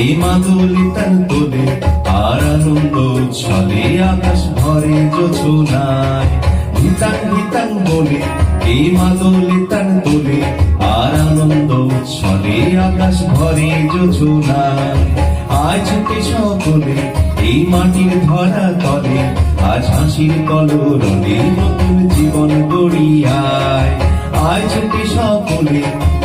এই মাদুলি তান তোলে, আর আনন্দ উচ্ছলে আকাশ ভরে যোছনায়। ভিতাং ভিতাং বলে, এই মাদুলি তান তোলে, আর আনন্দ উচ্ছলে আকাশ ভরে যোছনায়। আজ ছুটে সকলে, এই মাটির ধরা তলে, আজ হাসির কলরলে নতুন জীবন গড়িয়ায়। আজ ছুটে সকলে,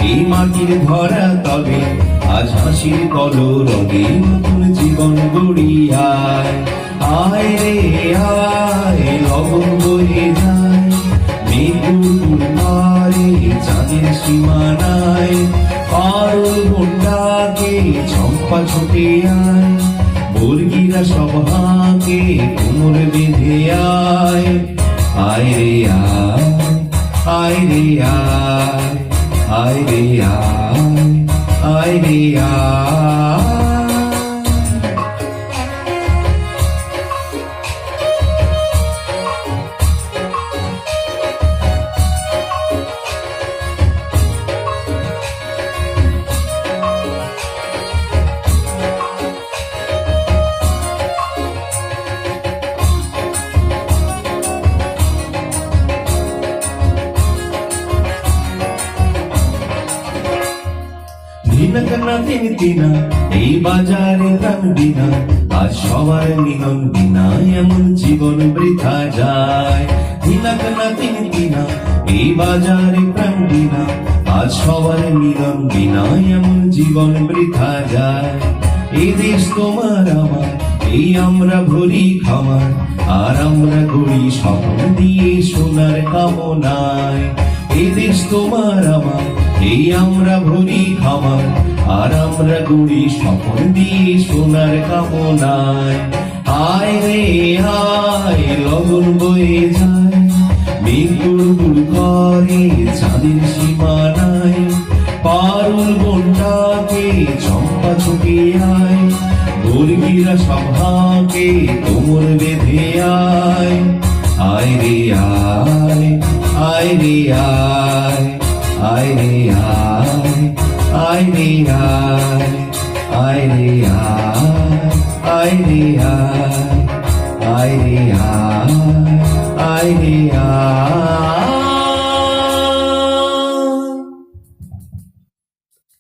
এই মাটির ধরা তলে। আজ হাসির কলরলে নতুন জীবন গড়িয়ায়। আয় রে, আয় লবণ বয়ে যায়। মেঘুর পারে চাঁদের সীমানায়। পারুল মুন্ডাকে চম্পা ছুটে আয়। মুরগিরা সব হাঁকে কোমর Ivy. আয় দিনা, এই বাজারে দিনা আজ সবার মিলন বিনা, এমন জীবন বৃথা যায়। দিন দিনা এই বাজারে প্রাণ দিনা আজ সবার মিলন বিনা, এমন জীবন বৃথা যায়। এই দেশ তোমার আমার, এই আমরা ভরি খামার। আর আমরা গড়ি স্বপ্ন দিয়ে সোনার কামনায়। এই দেশ তোমার আমার এই আমরা ভরি খামার আর আমরা গড়ি স্বপ্ন দিয়ে সোনার কামনায়। আয় রে আয় লগন বয়ে যায়। মেঘ গুড় করে চাঁদের সীমানায়, পারুল বন্যাকে চম্পা ছুটে আয়। মুরগিরা সভাকে কোমর বেঁধে আয়। আয় রে, আয় আয় রে, আয়। I me I, I me I, I me I, I me I, I me I. I, me, I.